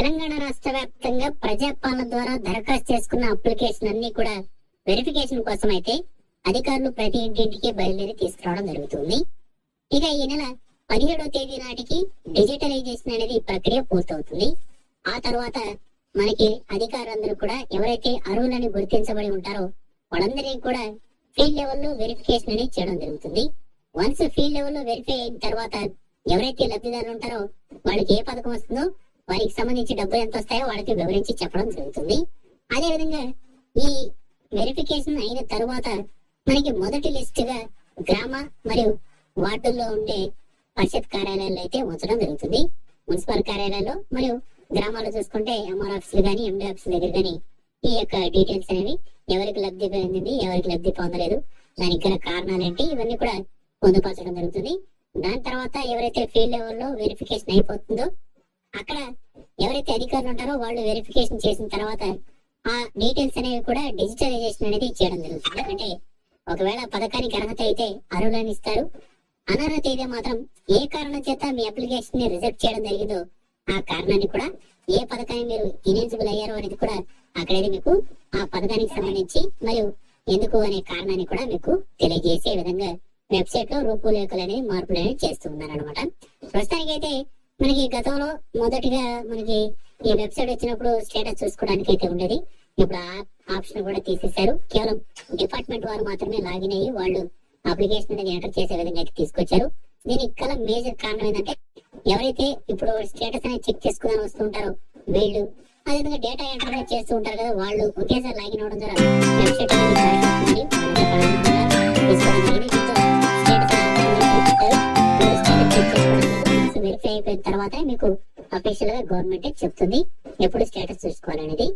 తెలంగాణ రాష్ట్ర వ్యాప్తంగా ప్రజాపాలన ద్వారా దరఖాస్తు చేసుకున్న అప్లికేషన్ అన్ని కూడా వెరిఫికేషన్ కోసం అయితే అధికారులు ప్రతి ఇంటింటికి బయలుదేరి తీసుకురావడం జరుగుతుంది. ఇక ఈ నెల పదిహేడో తేదీ నాటికి డిజిటలైజేషన్ అనేది ప్రక్రియ పూర్తవుతుంది. ఆ తర్వాత మనకి అధికారులందరూ కూడా ఎవరైతే అర్హులని గుర్తించబడి ఉంటారో వాళ్ళందరికీ కూడా ఫీల్డ్ లెవెల్లో వెరిఫికేషన్ అనేది చేయడం జరుగుతుంది. వన్స్ ఫీల్డ్ లెవెల్లో వెరిఫై అయిన తర్వాత ఎవరైతే లబ్ధిదారులు ఉంటారో వాళ్ళకి ఏ పథకం వస్తుందో వారికి సంబంధించి డబ్బులు ఎంత వస్తాయో వాళ్ళకి వివరించి చెప్పడం జరుగుతుంది. అదే విధంగా ఈ వెరిఫికేషన్ అయిన తర్వాత మనకి మొదటి లిస్ట్గా గ్రామ మరియు వార్డుల్లో ఉండే పరిషత్ కార్యాలయాలు అయితే ఉంచడం జరుగుతుంది. మున్సిపల్ కార్యాలయాల్లో మరియు గ్రామాల్లో చూసుకుంటే ఎంఆర్ ఆఫీసులు కానీ ఎండి ఆఫీసుల దగ్గర కానీ ఈ యొక్క డీటెయిల్స్ అనేవి ఎవరికి లబ్ధి పొందింది ఎవరికి లబ్ధి పొందలేదు దానికి గల కారణాలు ఏంటి ఇవన్నీ కూడా పొందుపరచడం జరుగుతుంది. దాని తర్వాత ఎవరైతే ఫీల్డ్ లెవెల్లో వెరిఫికేషన్ అయిపోతుందో అక్కడ ఎవరైతే అధికారులు ఉంటారో వాళ్ళు వెరిఫికేషన్ చేసిన తర్వాత ఆ డీటెయిల్స్ అనేవి కూడా డిజిటలైజేషన్ అనేది చేయడం జరుగుతుంది. అంటే ఒకవేళ పథకానికి అర్హత అయితే అర్హులని ఇస్తారు. అనర్హత అయితే మాత్రం ఏ కారణం చేత మీ అప్లికేషన్ని రిజెక్ట్ చేయడం జరిగిందో ఆ కారణాన్ని కూడా ఏ పథకాన్ని మీరు ఇనెలిజిబుల్ అయ్యారో అనేది కూడా అక్కడైతే మీకు ఆ పథకానికి సంబంధించి మరియు ఎందుకు అనే కారణాన్ని కూడా మీకు తెలియజేసే విధంగా వెబ్సైట్లో రూపురేఖలు అనేవి మార్పులు అనేవి చేస్తూ ఉన్నారనమాట ప్రస్తుతానికి అయితే మనకి గతంలో మొదటిగా మనకి ఈ వెబ్సైట్ వచ్చినప్పుడు స్టేటస్ చూసుకోవడానికి అయితే ఉండేది. ఇప్పుడు ఆ ఆప్షన్ కూడా తీసేశారు. కేవలం డిపార్ట్మెంట్ వారు మాత్రమే లాగిన్ అయ్యి వాళ్ళు అప్లికేషన్ అనేది ఎంటర్ చేసే విధంగా అయితే తీసుకొచ్చారు. దీనికి గల మేజర్ కారణం ఏంటంటే ఎవరైతే ఇప్పుడు స్టేటస్ అనేది చెక్ చేసుకుందని వస్తుంటారో వీళ్ళు అదేవిధంగా డేటా ఎంటర్ అనేది చేస్తూ ఉంటారు కదా వాళ్ళు ఒకేసారి లాగిన్ అవడం ద్వారా వెబ్సైట్ అనేది తీసుకోవడం తర్వాతే మీకు అఫీషియల్గా గవర్నమెంట్ చెప్తుంది ఎప్పుడు స్టేటస్ చూసుకోవాలనేది.